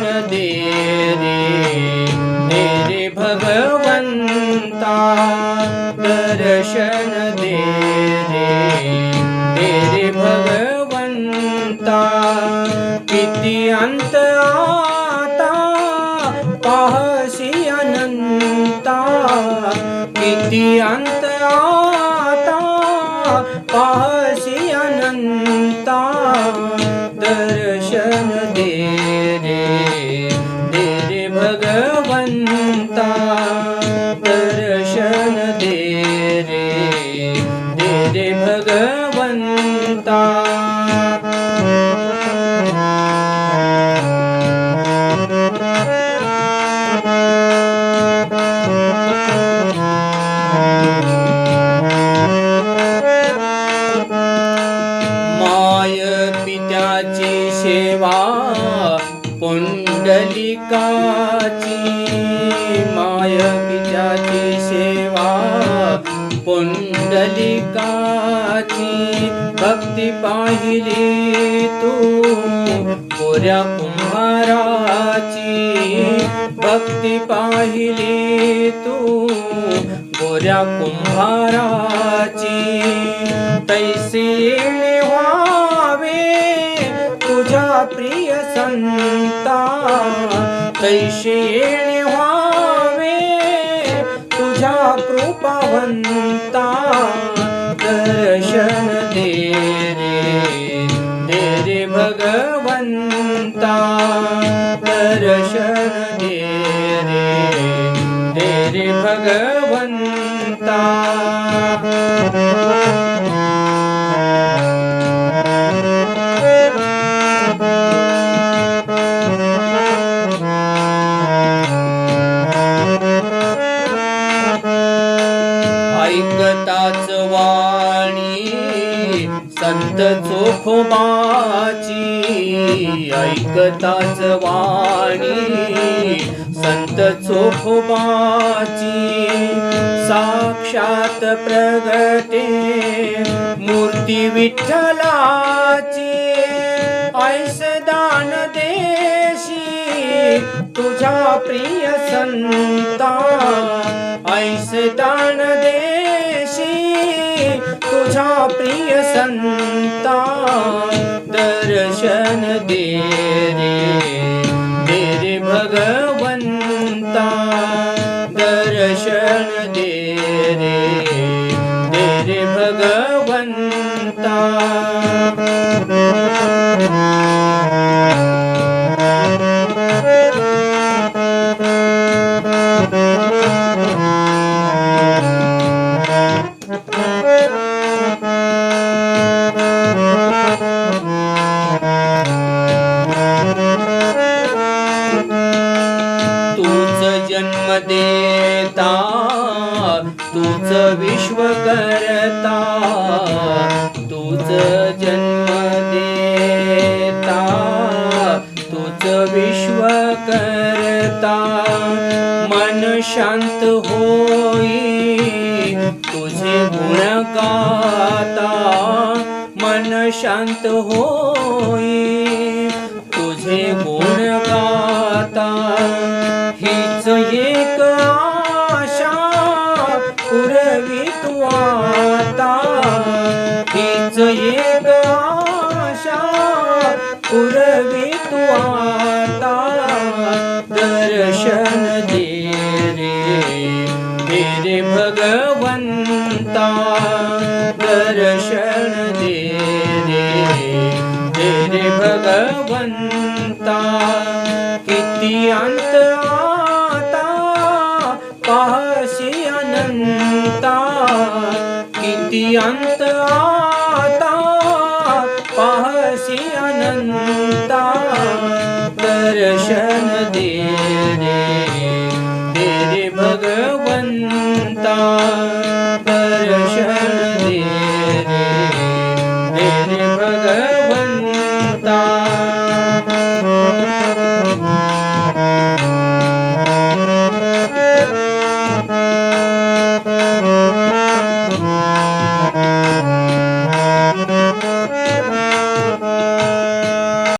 दर्शनदीने निर्भवन्ता दर्शनदीरे निर्भवन्ता इति अन्त किती अंत आता पाहसी अनंता माय पित्याची सेवा पुंडलिकाची भक्ती पाहिली तू. पोऱ्या कुंभाराची भक्ती पाहिली तू. गोऱ्या कुंभाराची तैसी व्हावे तुझ्या प्रिय संता. तैसे व्हावे कृपावंता दर्शन दे रे रे भगवंता दर्शन दे रे दे रे भगवंता चोखोबाची ऐकताच वाणी. संत चोखोबाची साक्षात प्रगटे मूर्ती विठ्ठलाची. ऐस दान देशी तुझा प्रिय संता. ऐस दान देशी तुझा प्रिय संता. शने मेरि भग भगवन्ता दर्शन दे मेरि भग बन्ता तूच विश्व करता तूच जन्म देता तूच विश्व करता. मन शांत होई तुझे गुण गाता. मन शांत होई तुझे गुण तू आता हीच एक आशा पुरवी तू आता दर्शन दे रे रे भगवंता दर्शन दे रे रे भगवंता किती अंत आता पाहशी पहसि अनन्ता दर्श